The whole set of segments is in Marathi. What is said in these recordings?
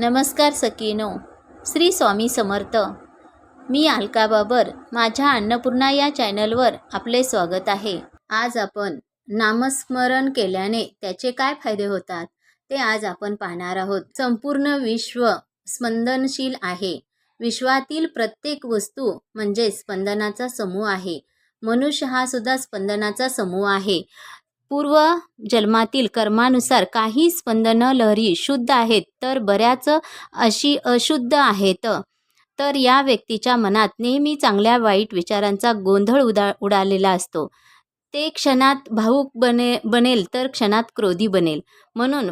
नमस्कार सकीनो. श्री स्वामी समर्थ. मी अलका बाबर माझ्या अन्नपूर्णा या चॅनलवर आपले स्वागत आहे. आज आपण नामस्मरण केल्याने त्याचे काय फायदे होतात ते आज आपण पाहणार आहोत. संपूर्ण विश्व स्पंदनशील आहे. विश्वातील प्रत्येक वस्तू म्हणजे स्पंदनाचा समूह आहे. मनुष्य हा सुद्धा स्पंदनाचा समूह आहे. पूर्व जन्मातील कर्मानुसार काही स्पंदनं लहरी शुद्ध आहेत तर बऱ्याच अशी अशुद्ध आहेत. तर या व्यक्तीच्या मनात नेहमी चांगल्या वाईट विचारांचा गोंधळ उदा उडालेला असतो. ते क्षणात भाऊक बने बनेल तर क्षणात क्रोधी बनेल. म्हणून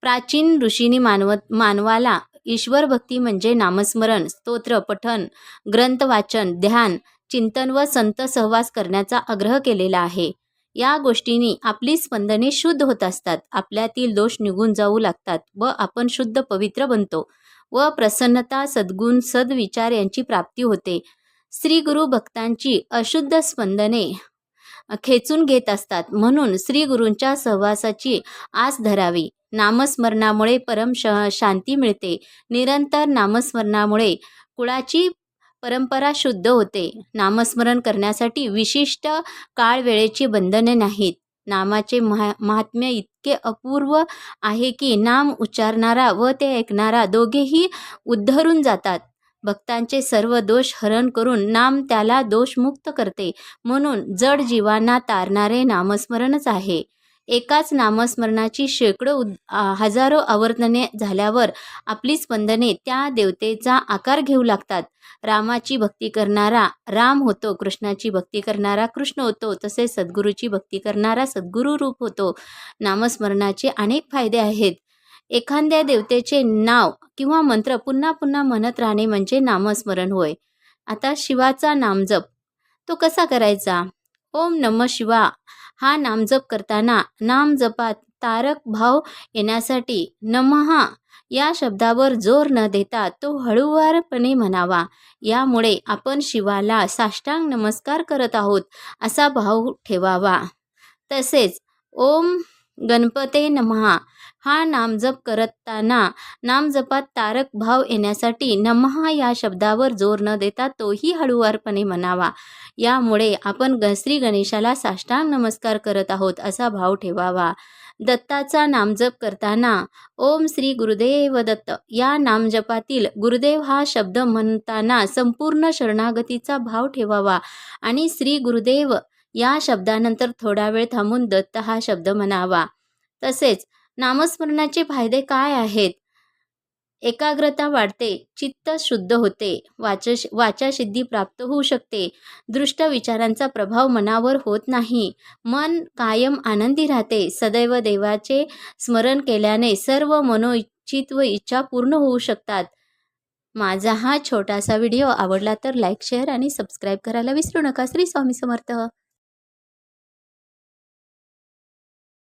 प्राचीन ऋषींनी मानवत मानवाला ईश्वर भक्ती म्हणजे नामस्मरण स्तोत्र पठन ग्रंथ वाचन ध्यान चिंतन व संत सहवास करण्याचा आग्रह केलेला आहे. या गोष्टींनी आपली स्पंदने शुद्ध होत असतात. आपल्यातील दोष निघून जाऊ लागतात व आपण शुद्ध पवित्र बनतो व प्रसन्नता सद्गुण सद्विचार यांची प्राप्ती होते. श्री गुरु भक्तांची अशुद्ध स्पंदने खेचून घेत असतात. म्हणून श्री गुरूंच्या सहवासाची आस धरावी. नामस्मरणामुळे परम श शांती मिळते. निरंतर नामस्मरणामुळे कुळाची परंपरा शुद्ध होते. नामस्मरण करण्यासाठी विशिष्ट काळ वेळेची बंधने नाहीत. नामाचे महा महात्म्य इतके अपूर्व आहे की नाम उच्चारणारा व ते ऐकणारा दोघेही उद्धरून जातात. भक्तांचे सर्व दोष हरण करून नाम त्याला दोषमुक्त करते. म्हणून जड जीवांना तारणारे नामस्मरणच आहे. एकाच नामस्मरणाची शेकडो उद हजारो आवर्तने झाल्यावर आपली स्पंदने त्या देवतेचा आकार घेऊ लागतात. रामाची भक्ती करणारा राम होतो कृष्णाची भक्ती करणारा कृष्ण होतो तसेच सद्गुरूची भक्ती करणारा सद्गुरू रूप होतो. नामस्मरणाचे अनेक फायदे आहेत. एखाद्या देवतेचे नाव किंवा मंत्र पुन्हा पुन्हा म्हणत राहणे म्हणजे नामस्मरण होय. आता शिवाचा नामजप. तो कसा करायचा? ओम नम शिवा हा नामजप करताना नामजपात तारक भाव येण्यासाठी नमहा. या शब्दावर जोर न देता तो हळूवारपणे म्हणावा यामुळे आपण शिवाला साष्टांग नमस्कार करत आहोत असा भाव ठेवावा. तसेच ओम गणपते नमहा. हा नामजप करताना नामजपात तारक भाव येण्यासाठी नमहा या शब्दावर जोर न देता तोही हळूवारपणे म्हणावा. यामुळे आपण ग श्री गणेशाला साष्टांग नमस्कार करत आहोत असा भाव ठेवावा. दत्ताचा नामजप करताना ओम श्री गुरुदेव दत्त या नामजपातील गुरुदेव हा शब्द म्हणताना संपूर्ण शरणागतीचा भाव ठेवावा आणि श्री गुरुदेव या शब्दानंतर थोडा वेळ थांबून दत्त हा शब्द म्हणावा. तसेच नामस्मरणाचे फायदे काय आहेत? एकाग्रता वाढते चित्त शुद्ध होते वाचश वाचासिद्धी प्राप्त होऊ शकते. दृष्ट विचारांचा प्रभाव मनावर होत नाही. मन कायम आनंदी राहते. सदैव देवाचे स्मरण केल्याने सर्व मनोइच्छित व इच्छा पूर्ण होऊ शकतात. माझा हा छोटासा व्हिडिओ आवडला तर लाईक शेअर आणि सबस्क्राईब करायला विसरू नका. श्री स्वामी समर्थ.